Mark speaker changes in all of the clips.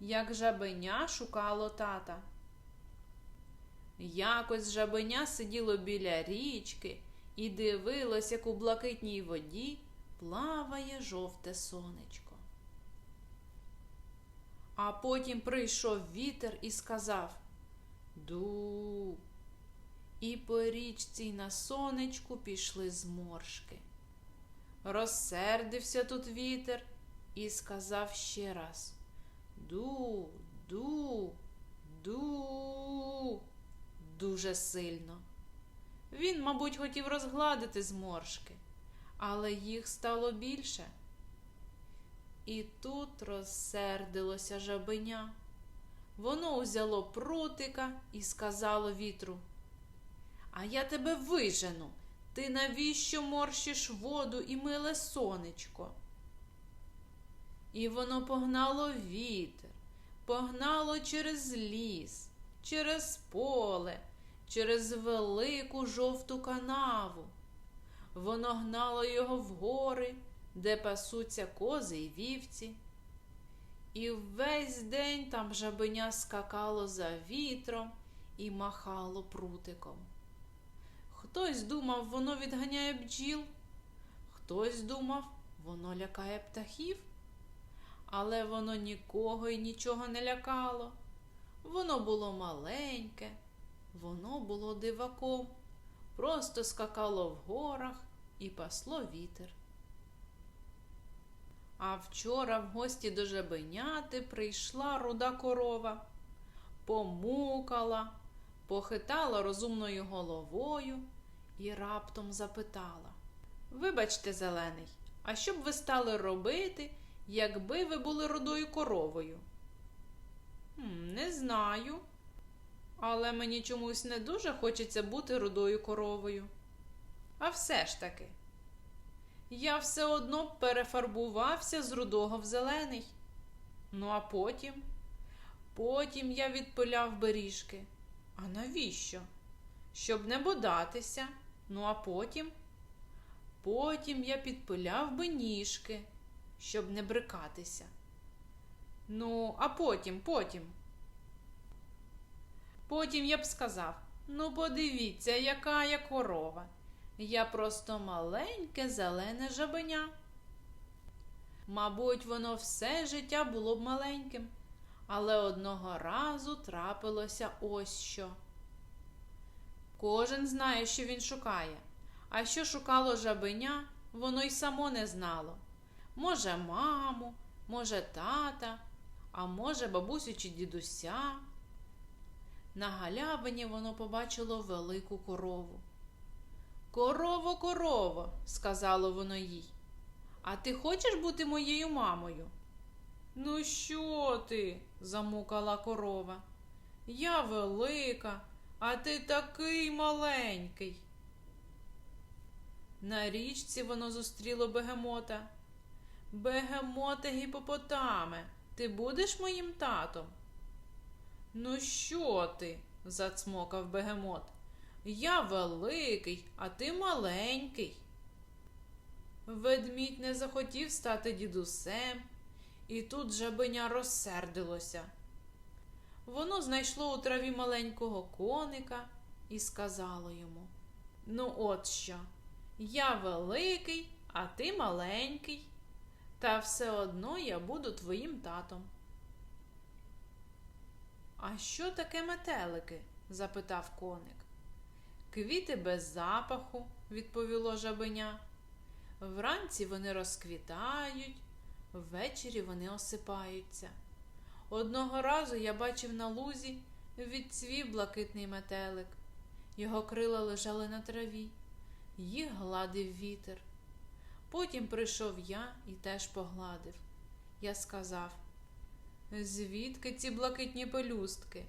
Speaker 1: як жабеня шукало тата. Якось жабеня сиділо біля річки і дивилось, як у блакитній воді плаває жовте сонечко. А потім прийшов вітер і сказав Ду. І по річці й на сонечку пішли зморшки. Розсердився тут вітер і сказав ще раз Ду, ду, ду, дуже сильно. Він, мабуть, хотів розгладити зморшки, але їх стало більше. І тут розсердилося жабеня. Воно узяло прутика і сказало вітру. А я тебе вижену. Ти навіщо морщиш воду і миле сонечко? І воно погнало вітер, погнало через ліс, через поле, через велику жовту канаву. Воно гнало його в гори, де пасуться кози й вівці. І весь день там жабеня скакало за вітром і махало прутиком. Хтось думав, воно відганяє бджіл, хтось думав, воно лякає птахів, але воно нікого і нічого не лякало. Воно було маленьке, воно було диваком, просто скакало в горах і пасло вітер. А вчора в гості до жабеняти прийшла руда корова, помукала, похитала розумною головою і раптом запитала Вибачте, зелений, а що б ви стали робити, якби ви були рудою коровою? Не знаю, але мені чомусь не дуже хочеться бути рудою коровою. А все ж таки, я все одно перефарбувався з рудого в зелений. Ну, а потім, потім я відпиляв беріжки. А навіщо? Щоб не бодатися. Ну, а потім, потім я підпиляв би ніжки, щоб не брикатися. Ну, а потім, потім. Потім я б сказав: ну, подивіться, яка я корова. Я просто маленьке зелене жабеня. Мабуть, воно все життя було б маленьким, але одного разу трапилося ось що. Кожен знає, що він шукає, а що шукало жабеня, воно й само не знало. Може, маму, може, тата, а може, бабусю чи дідуся. На галявині воно побачило велику корову. Корово, корово, сказало воно їй. А ти хочеш бути моєю мамою? Ну, що ти? замукала корова. Я велика, а ти такий маленький. На річці воно зустріло бегемота. Бегемоте гіпопотаме, ти будеш моїм татом? Ну, що ти? зацмокав бегемот. Я великий, а ти маленький. Ведмідь не захотів стати дідусем, і тут жабеня розсердилося. Воно знайшло у траві маленького коника і сказало йому: Ну, от що, я великий, а ти маленький, та все одно я буду твоїм татом. А що таке метелики? запитав коник. Квіти без запаху, відповіло жабеня. Вранці вони розквітають, ввечері вони осипаються. Одного разу я бачив на лузі відцвів блакитний метелик. Його крила лежали на траві, їх гладив вітер. Потім прийшов я і теж погладив. Я сказав, звідки ці блакитні пелюстки?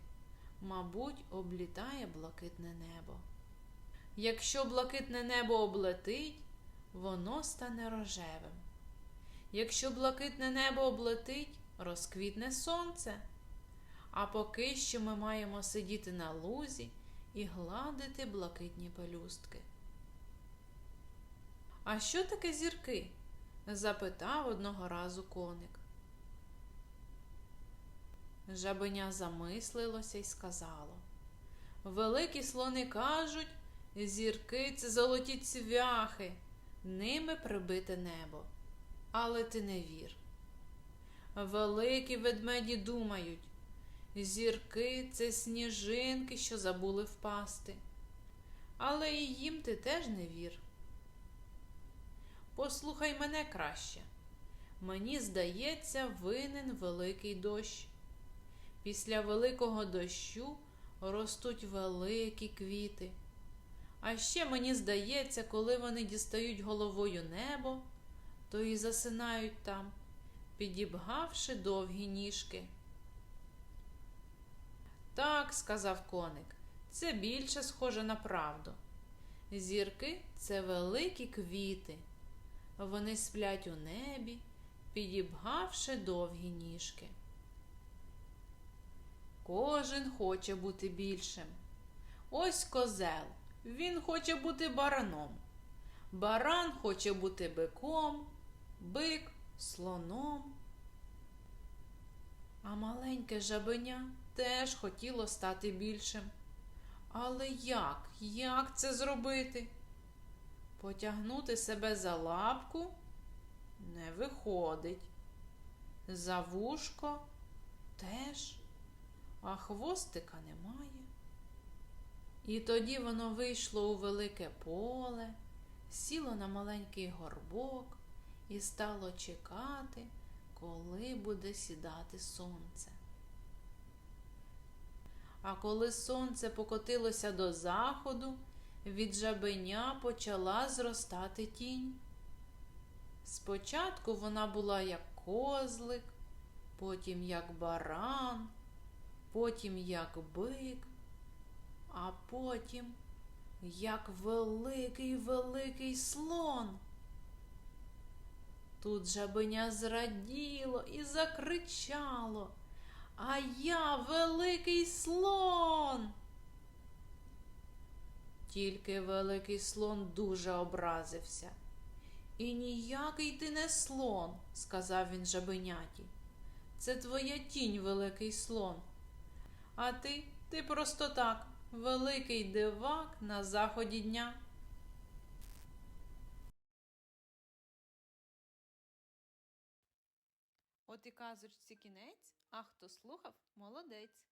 Speaker 1: Мабуть, облітає блакитне небо. Якщо блакитне небо облетить, воно стане рожевим. Якщо блакитне небо облетить, розквітне сонце. А поки що ми маємо сидіти на лузі і гладити блакитні пелюстки. А що таке зірки? запитав одного разу коник. Жабеня замислилося й сказало. Великі слони кажуть, зірки це золоті цвяхи, ними прибите небо. Але ти не вір. Великі ведмеді думають, зірки це сніжинки, що забули впасти. Але і їм ти теж не вір. Послухай мене краще. Мені здається, винен великий дощ. Після великого дощу ростуть великі квіти. А ще мені здається, коли вони дістають головою небо, то і засинають там, підібгавши довгі ніжки. Так, сказав коник, це більше схоже на правду. Зірки це великі квіти. Вони сплять у небі, підібгавши довгі ніжки. Кожен хоче бути більшим. Ось козел. Він хоче бути бараном. Баран хоче бути биком, бик слоном. А маленьке жабеня теж хотіло стати більшим. Але як? Як це зробити? Потягнути себе за лапку не виходить. За вушко теж, а хвостика немає. І тоді воно вийшло у велике поле, сіло на маленький горбок і стало чекати, коли буде сідати сонце. А коли сонце покотилося до заходу, від жабеня почала зростати тінь. Спочатку вона була як козлик, потім як баран, потім як бик, а потім як великий великий слон. Тут жабеня зраділо і закричало. А я великий слон. Тільки великий слон дуже образився. І ніякий ти не слон, сказав він жабеняті. Це твоя тінь, великий слон. А ти, ти просто так, великий дивак на заході дня. От і казочці кінець, а хто слухав, молодець.